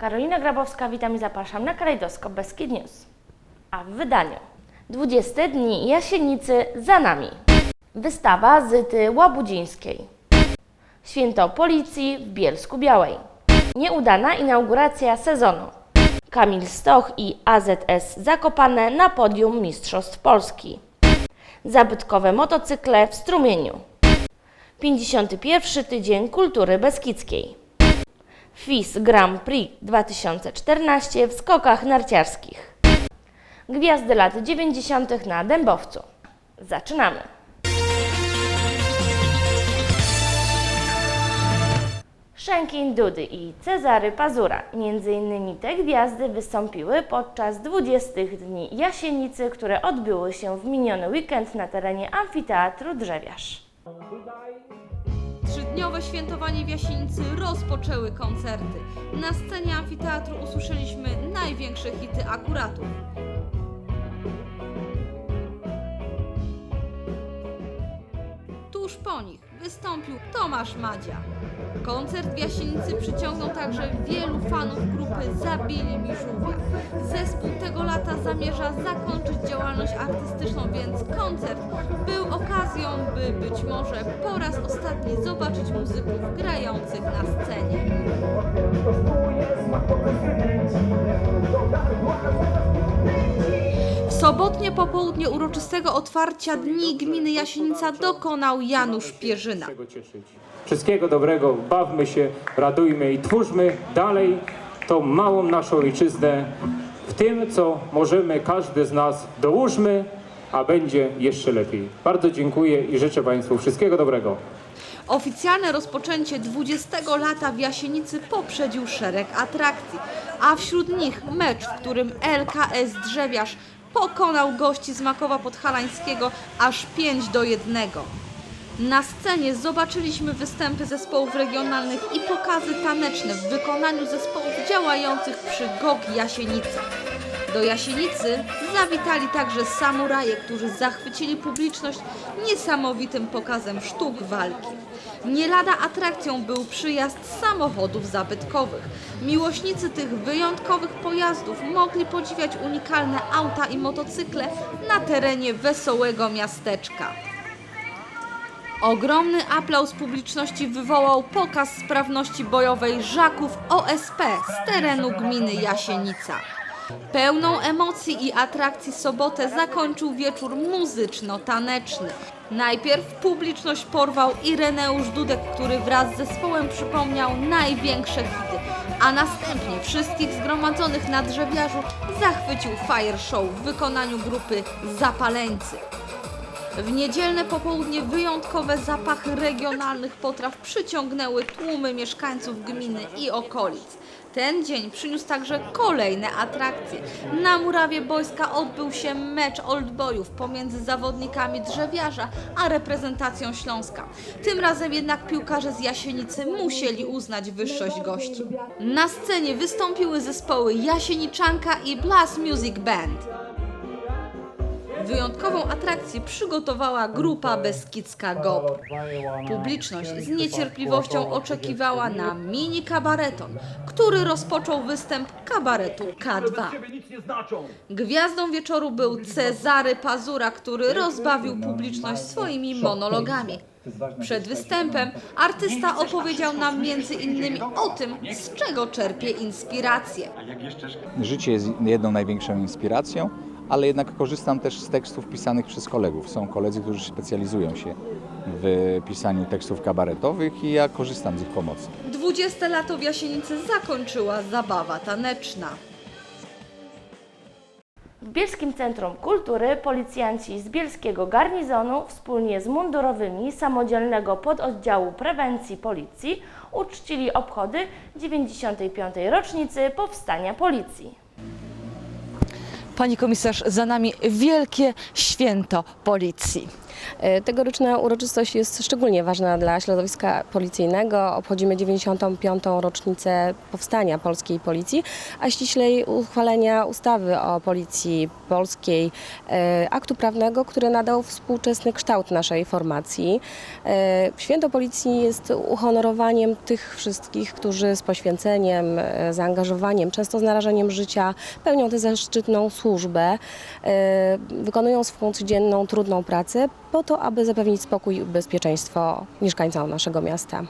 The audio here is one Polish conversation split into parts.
Karolina Grabowska, witam i zapraszam na Kalejdoskop Beskid News. A w wydaniu 20 dni Jasienicy za nami. Wystawa Zyty Łabudzińskiej. Święto Policji w Bielsku Białej. Nieudana inauguracja sezonu. Kamil Stoch i AZS Zakopane na podium Mistrzostw Polski. Zabytkowe motocykle w strumieniu. 51. Tydzień Kultury Beskidzkiej. FIS Grand Prix 2014 w skokach narciarskich. Gwiazdy lat 90. na Dębowcu. Zaczynamy! Szękin Dudy i Cezary Pazura. Między innymi te gwiazdy wystąpiły podczas 20 dni Jasienicy, które odbyły się w miniony weekend na terenie Amfiteatru Drzewiarz. Trzydniowe świętowanie w Jasienicy rozpoczęły koncerty. Na scenie amfiteatru usłyszeliśmy największe hity akuratów. Tuż po nich wystąpił Tomasz Madzia. Koncert w Jasienicy przyciągnął także wielu fanów grupy Zabili mi żółwia. Zespół tego lata zamierza zakończyć działalność artystyczną, więc koncert był okazją, by być może po raz ostatni zobaczyć muzyków grających na scenie. W sobotnie popołudnie uroczystego otwarcia Dni Gminy Jasienica dokonał Janusz Pierzyna. Wszystkiego dobrego, bawmy się, radujmy i twórzmy dalej tą małą naszą ojczyznę. W tym, co możemy, każdy z nas dołóżmy, a będzie jeszcze lepiej. Bardzo dziękuję i życzę Państwu wszystkiego dobrego. Oficjalne rozpoczęcie 20 lata w Jasienicy poprzedził szereg atrakcji, a wśród nich mecz, w którym LKS Drzewiarz pokonał gości z Makowa Podhalańskiego aż 5 do 1. Na scenie zobaczyliśmy występy zespołów regionalnych i pokazy taneczne w wykonaniu zespołów działających przy GOG Jasienica. Do Jasienicy zawitali także samuraje, którzy zachwycili publiczność niesamowitym pokazem sztuk walki. Nie lada atrakcją był przyjazd samochodów zabytkowych. Miłośnicy tych wyjątkowych pojazdów mogli podziwiać unikalne auta i motocykle na terenie wesołego miasteczka. Ogromny aplauz publiczności wywołał pokaz sprawności bojowej żaków OSP z terenu gminy Jasienica. Pełną emocji i atrakcji sobotę zakończył wieczór muzyczno-taneczny. Najpierw publiczność porwał Ireneusz Dudek, który wraz z zespołem przypomniał największe hity, a następnie wszystkich zgromadzonych na drzewiarzu zachwycił fire show w wykonaniu grupy Zapaleńcy. W niedzielne popołudnie wyjątkowe zapachy regionalnych potraw przyciągnęły tłumy mieszkańców gminy i okolic. Ten dzień przyniósł także kolejne atrakcje. Na murawie boiska odbył się mecz oldboyów pomiędzy zawodnikami drzewiarza a reprezentacją Śląska. Tym razem jednak piłkarze z Jasienicy musieli uznać wyższość gości. Na scenie wystąpiły zespoły Jasieniczanka i Blast Music Band. Wyjątkową atrakcję przygotowała grupa Beskidzka GOP. Publiczność z niecierpliwością oczekiwała na mini kabareton, który rozpoczął występ kabaretu K2. Gwiazdą wieczoru był Cezary Pazura, który rozbawił publiczność swoimi monologami. Przed występem artysta opowiedział nam między innymi o tym, z czego czerpie inspirację. Życie jest jedną największą inspiracją, ale jednak korzystam też z tekstów pisanych przez kolegów. Są koledzy, którzy specjalizują się w pisaniu tekstów kabaretowych i ja korzystam z ich pomocy. 20 lato w Jasienicy zakończyła zabawa taneczna. W Bielskim Centrum Kultury policjanci z Bielskiego Garnizonu wspólnie z mundurowymi Samodzielnego Pododdziału Prewencji Policji uczcili obchody 95. rocznicy powstania policji. Pani komisarz, za nami wielkie święto policji. E, Tegoroczna uroczystość jest szczególnie ważna dla środowiska policyjnego. Obchodzimy 95. rocznicę powstania polskiej policji, a ściślej uchwalenia ustawy o policji polskiej, e, aktu prawnego, który nadał współczesny kształt naszej formacji. E, Święto policji jest uhonorowaniem tych wszystkich, którzy z poświęceniem, zaangażowaniem, często z narażeniem życia pełnią tę zaszczytną służbę, wykonują swą codzienną, trudną pracę po to, aby zapewnić spokój i bezpieczeństwo mieszkańcom naszego miasta.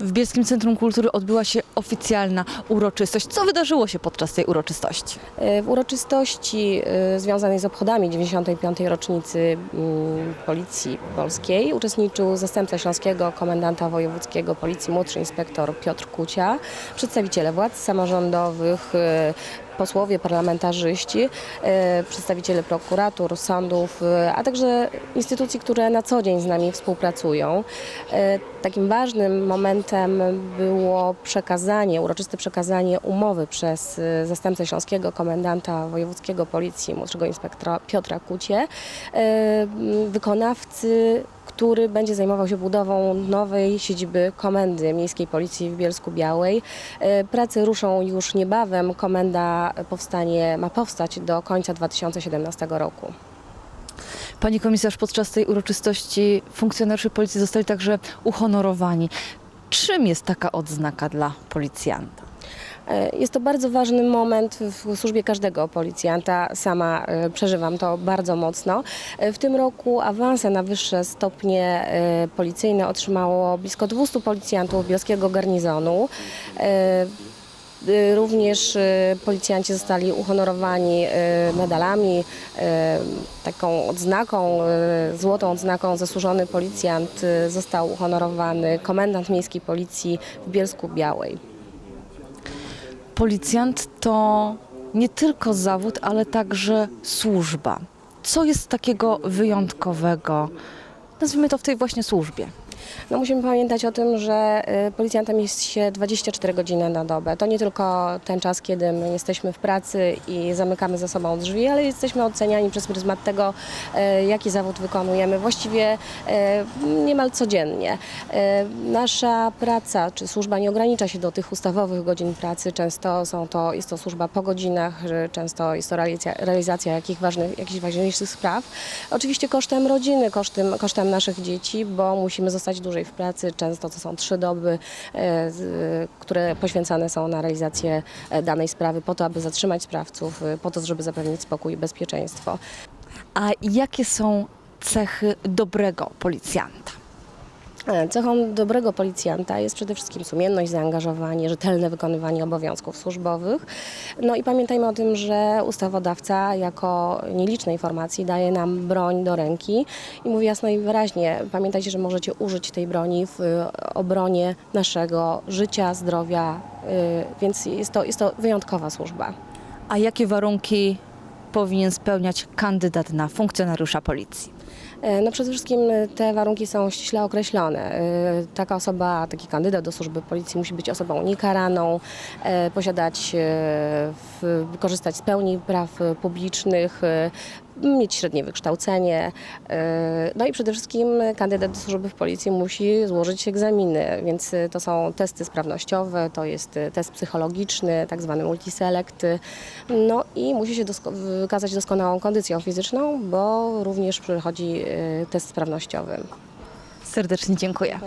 W Bielskim Centrum Kultury odbyła się oficjalna uroczystość. Co wydarzyło się podczas tej uroczystości? E, W uroczystości e, związanej z obchodami 95. rocznicy mm, Policji Polskiej uczestniczył zastępca śląskiego komendanta wojewódzkiego Policji młodszy inspektor Piotr Kucia, przedstawiciele władz samorządowych, e, posłowie, parlamentarzyści, e, przedstawiciele prokuratur, sądów, e, a także instytucji, które na co dzień z nami współpracują. E, Takim ważnym momentem było przekazanie, uroczyste przekazanie umowy przez zastępcę śląskiego komendanta wojewódzkiego policji, młodszego inspektora Piotra Kucie, wykonawcy który będzie zajmował się budową nowej siedziby Komendy Miejskiej Policji w Bielsku Białej. E, Prace ruszą już niebawem. Komenda powstanie, ma powstać do końca 2017 roku. Pani komisarz, podczas tej uroczystości funkcjonariusze policji zostali także uhonorowani. Czym jest taka odznaka dla policjanta? E, Jest to bardzo ważny moment w służbie każdego policjanta. Sama e, przeżywam to bardzo mocno. E, W tym roku awanse na wyższe stopnie policyjne otrzymało blisko 200 policjantów bielskiego garnizonu. Również policjanci zostali uhonorowani medalami, taką odznaką, złotą odznaką zasłużony policjant został uhonorowany komendant miejskiej policji w Bielsku Białej. Policjant to nie tylko zawód, ale także służba. Co jest takiego wyjątkowego, nazwijmy to w tej właśnie służbie? No musimy pamiętać o tym, że y, policjantem jest się 24 godziny na dobę. To nie tylko ten czas, kiedy my jesteśmy w pracy i zamykamy za sobą drzwi, ale jesteśmy oceniani przez pryzmat tego, y, jaki zawód wykonujemy właściwie y, niemal codziennie. Nasza praca czy służba nie ogranicza się do tych ustawowych godzin pracy. Często są to, jest to służba po godzinach, często jest to realizacja, realizacja ważnych, jakichś ważniejszych spraw. Oczywiście kosztem rodziny, kosztem, kosztem naszych dzieci, bo musimy zostać dłużej w pracy. Często to są trzy doby, e, które poświęcane są na realizację e, danej sprawy po to, aby zatrzymać sprawców, e, po to, żeby zapewnić spokój i bezpieczeństwo. A jakie są cechy dobrego policjanta? E, Cechą dobrego policjanta jest przede wszystkim sumienność, zaangażowanie, rzetelne wykonywanie obowiązków służbowych. No i pamiętajmy o tym, że ustawodawca jako nielicznej formacji daje nam broń do ręki i mówi jasno i wyraźnie, pamiętajcie, że możecie użyć tej broni w e, obronie naszego życia, zdrowia, e, więc jest to, jest to wyjątkowa służba. A jakie warunki powinien spełniać kandydat na funkcjonariusza policji? E, No przede wszystkim e, te warunki są ściśle określone. E, Taka osoba, taki kandydat do służby policji musi być osobą niekaraną, posiadać, korzystać z pełni praw publicznych, mieć średnie wykształcenie. e, No i przede wszystkim kandydat do służby w policji musi złożyć egzaminy, więc e, to są testy sprawnościowe, to jest e, test psychologiczny, tak zwany multiselect. No i musi się dosko- wykazać doskonałą kondycją fizyczną, bo również przychodzi test sprawnościowy. Serdecznie dziękuję.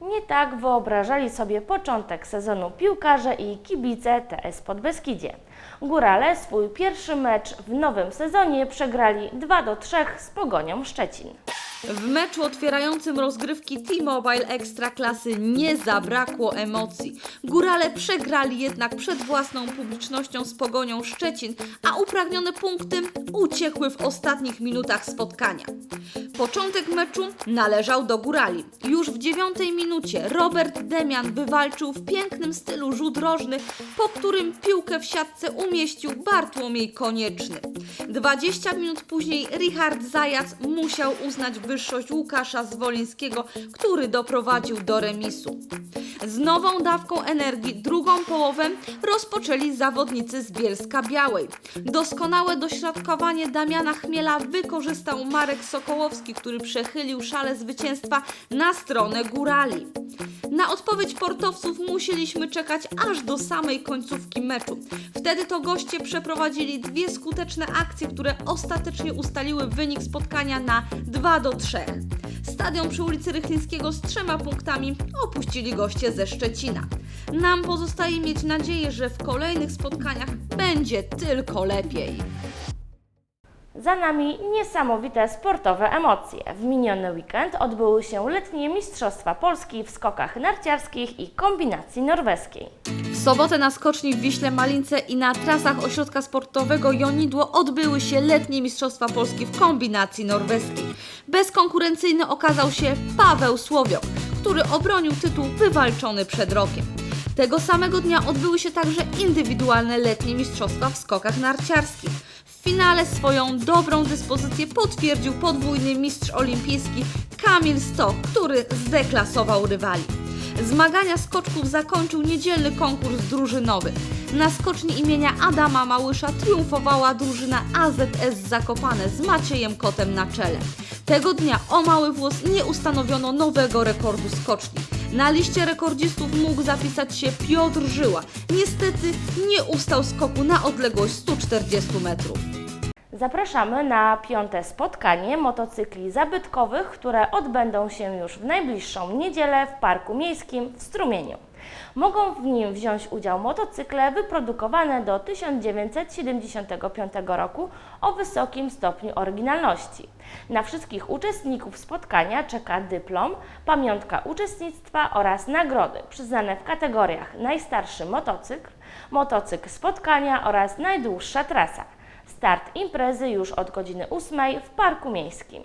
Nie tak wyobrażali sobie początek sezonu piłkarze i kibice TS Podbeskidzie. Górale swój pierwszy mecz w nowym sezonie przegrali 2 do 3 z Pogonią Szczecin. W meczu otwierającym rozgrywki T-Mobile Ekstraklasy nie zabrakło emocji. Górale przegrali jednak przed własną publicznością z Pogonią Szczecin, a upragnione punkty uciekły w ostatnich minutach spotkania. Początek meczu należał do Górali. Już w dziewiątej minucie Robert Demian wywalczył w pięknym stylu rzut rożny, po którym piłkę w siatce umieścił Bartłomiej Konieczny. 20 minut później Richard Zajac musiał uznać wyższość Łukasza Zwolińskiego, który doprowadził do remisu. Z nową dawką energii drugą połowę rozpoczęli zawodnicy z Bielska Białej. Doskonałe dośrodkowanie Damiana Chmiela wykorzystał Marek Sokołowski, który przechylił szale zwycięstwa na stronę górali. Na odpowiedź portowców musieliśmy czekać aż do samej końcówki meczu. Wtedy to goście przeprowadzili dwie skuteczne akcje, które ostatecznie ustaliły wynik spotkania na 2 do 3. Stadion przy ulicy Rychlińskiego z trzema punktami opuścili goście ze Szczecina. Nam pozostaje mieć nadzieję, że w kolejnych spotkaniach będzie tylko lepiej. Za nami niesamowite sportowe emocje. W miniony weekend odbyły się letnie Mistrzostwa Polski w skokach narciarskich i kombinacji norweskiej. W sobotę na skoczni w Wiśle Malince i na trasach ośrodka sportowego Jonidło odbyły się letnie Mistrzostwa Polski w kombinacji norweskiej. Bezkonkurencyjny okazał się Paweł Słowiok, który obronił tytuł wywalczony przed rokiem. Tego samego dnia odbyły się także indywidualne letnie mistrzostwa w skokach narciarskich. Finale swoją dobrą dyspozycję potwierdził podwójny mistrz olimpijski Kamil Stok, który zdeklasował rywali. Zmagania skoczków zakończył niedzielny konkurs drużynowy. Na skoczni imienia Adama Małysza triumfowała drużyna AZS Zakopane z Maciejem Kotem na czele. Tego dnia o mały włos nie ustanowiono nowego rekordu skoczni. Na liście rekordzistów mógł zapisać się Piotr Żyła. Niestety nie ustał skoku na odległość 140 metrów. Zapraszamy na piąte spotkanie motocykli zabytkowych, które odbędą się już w najbliższą niedzielę w Parku Miejskim w Strumieniu. Mogą w nim wziąć udział motocykle wyprodukowane do 1975 roku o wysokim stopniu oryginalności. Na wszystkich uczestników spotkania czeka dyplom, pamiątka uczestnictwa oraz nagrody przyznane w kategoriach najstarszy motocykl, motocykl spotkania oraz najdłuższa trasa. Start imprezy już od godziny 8 w Parku Miejskim.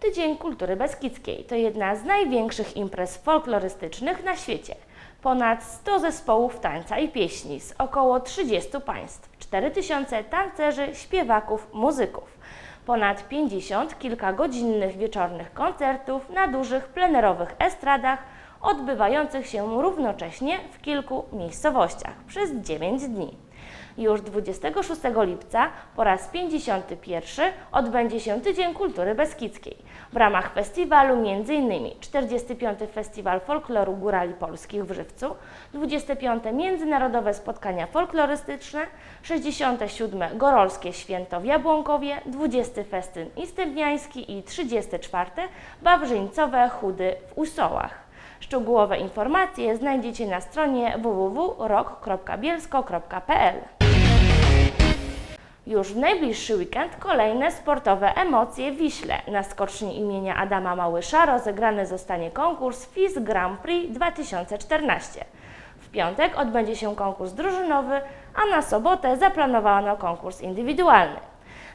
Tydzień Kultury Beskidzkiej to jedna z największych imprez folklorystycznych na świecie. Ponad 100 zespołów tańca i pieśni z około 30 państw, 4000 tancerzy, śpiewaków, muzyków. Ponad 50 kilkagodzinnych wieczornych koncertów na dużych plenerowych estradach, odbywających się równocześnie w kilku miejscowościach przez 9 dni. Już 26 lipca po raz 51 odbędzie się Tydzień Kultury Beskidzkiej. W ramach festiwalu m.in. 45. Festiwal Folkloru Górali Polskich w Żywcu, 25. Międzynarodowe Spotkania Folklorystyczne, 67. Gorolskie Święto w Jabłonkowie, 20. Festyn Istębniański i 34. Wawrzyńcowe Chudy w Usołach. Szczegółowe informacje znajdziecie na stronie www.rok.bielsko.pl. Już w najbliższy weekend kolejne sportowe emocje w Wiśle. Na skoczni imienia Adama Małysza rozegrany zostanie konkurs FIS Grand Prix 2014. W piątek odbędzie się konkurs drużynowy, a na sobotę zaplanowano konkurs indywidualny.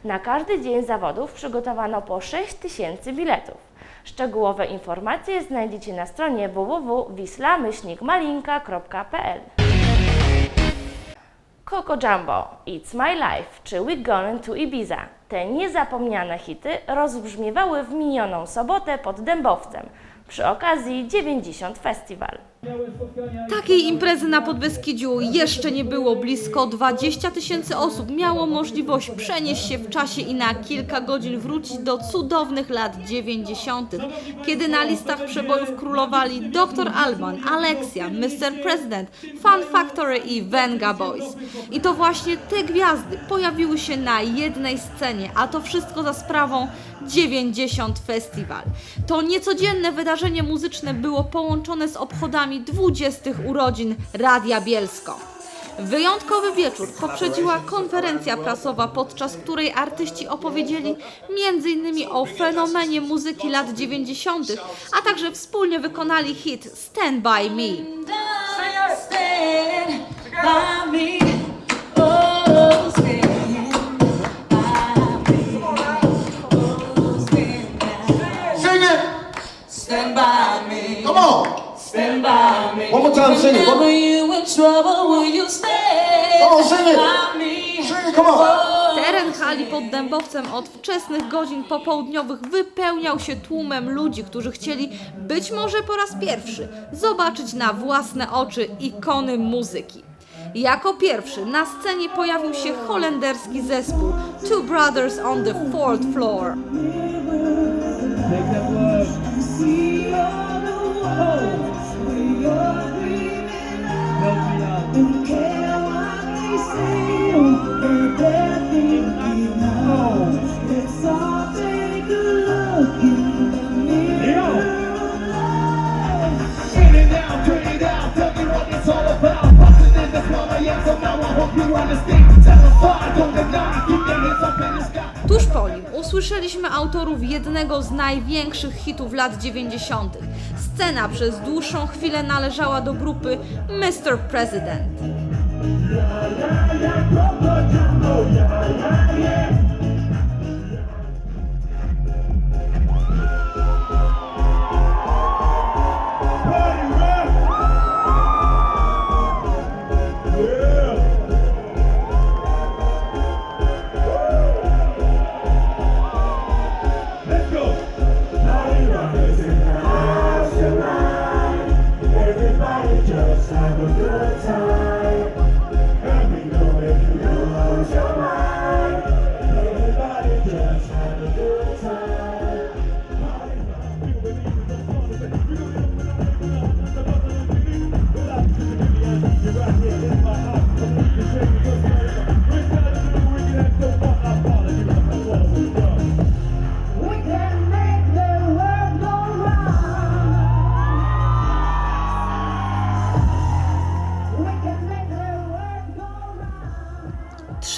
Na każdy dzień zawodów przygotowano po 6 tysięcy biletów. Szczegółowe informacje znajdziecie na stronie www.wisla-malinka.pl Coco Jumbo, It's My Life czy We Gone to Ibiza. Te niezapomniane hity rozbrzmiewały w minioną sobotę pod Dębowcem przy okazji 90 Festival. Takiej imprezy na Podbeskidziu jeszcze nie było. Blisko 20 tysięcy osób miało możliwość przenieść się w czasie i na kilka godzin wrócić do cudownych lat 90., kiedy na listach przebojów królowali Dr. Alban, Alexia, Mr. President, Fun Factory i Venga Boys. I to właśnie te gwiazdy pojawiły się na jednej scenie, a to wszystko za sprawą 90 Festival. To niecodzienne wydarzenie muzyczne było połączone z obchodami 20 urodzin Radia Bielsko. Wyjątkowy wieczór poprzedziła konferencja prasowa, podczas której artyści opowiedzieli m.in. o fenomenie muzyki lat 90., a także wspólnie wykonali hit Stand By Me. Stand by me. Oh, stand. Stand by me. Come on. Stand by me. One more time, sing it. Whenever you in trouble, will you stand Come on, sing it. by me? Sing it. Come on. Teren hali pod Dębowcem od wczesnych godzin popołudniowych wypełniał się tłumem ludzi, którzy chcieli być może po raz pierwszy zobaczyć na własne oczy ikony muzyki. Jako pierwszy na scenie pojawił się holenderski zespół Two Brothers on the Fourth Floor. Turn it down, Tuż po nim usłyszeliśmy autorów jednego z największych hitów lat 90. Scena przez dłuższą chwilę należała do grupy Mr. President. se va nadie.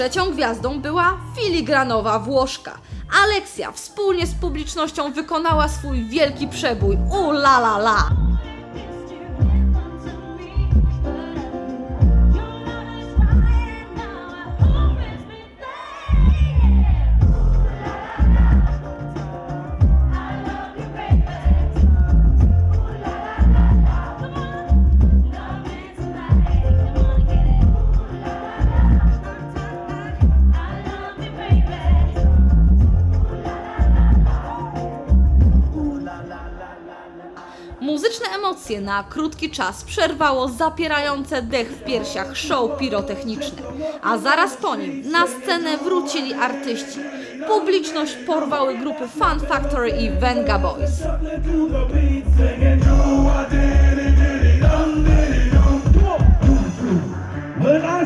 Trzecią gwiazdą była filigranowa Włoszka. Aleksia wspólnie z publicznością wykonała swój wielki przebój U la la la. Na krótki czas przerwało zapierające dech w piersiach show pirotechniczne, a zaraz po nim na scenę wrócili artyści. Publiczność porwały grupy Fun Factory i Venga Boys. When I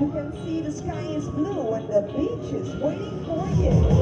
you can see, the sky is blue and the beach is waiting for you.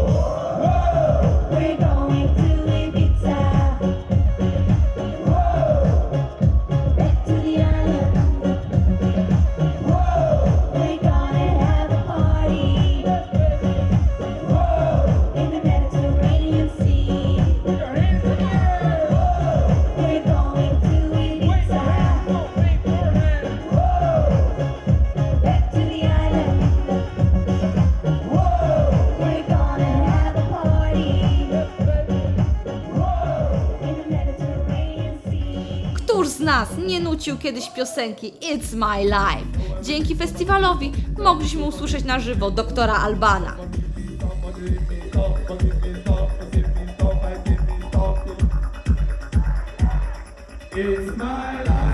z nas nie nucił kiedyś piosenki It's My Life? Dzięki festiwalowi mogliśmy usłyszeć na żywo doktora Albana. It's my life.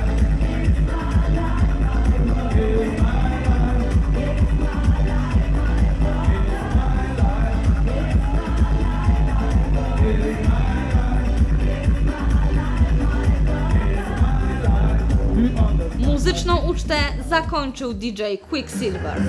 Muzyczną ucztę zakończył DJ Quicksilver.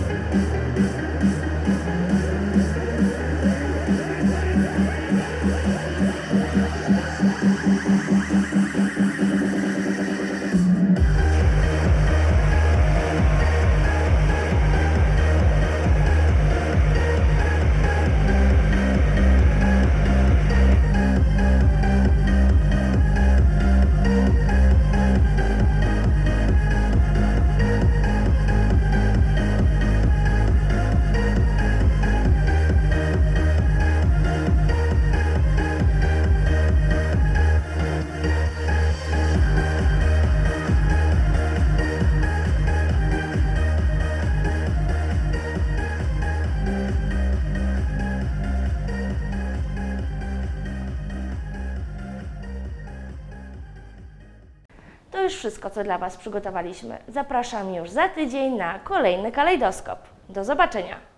Wszystko, co dla Was przygotowaliśmy. Zapraszam już za tydzień na kolejny kalejdoskop. Do zobaczenia!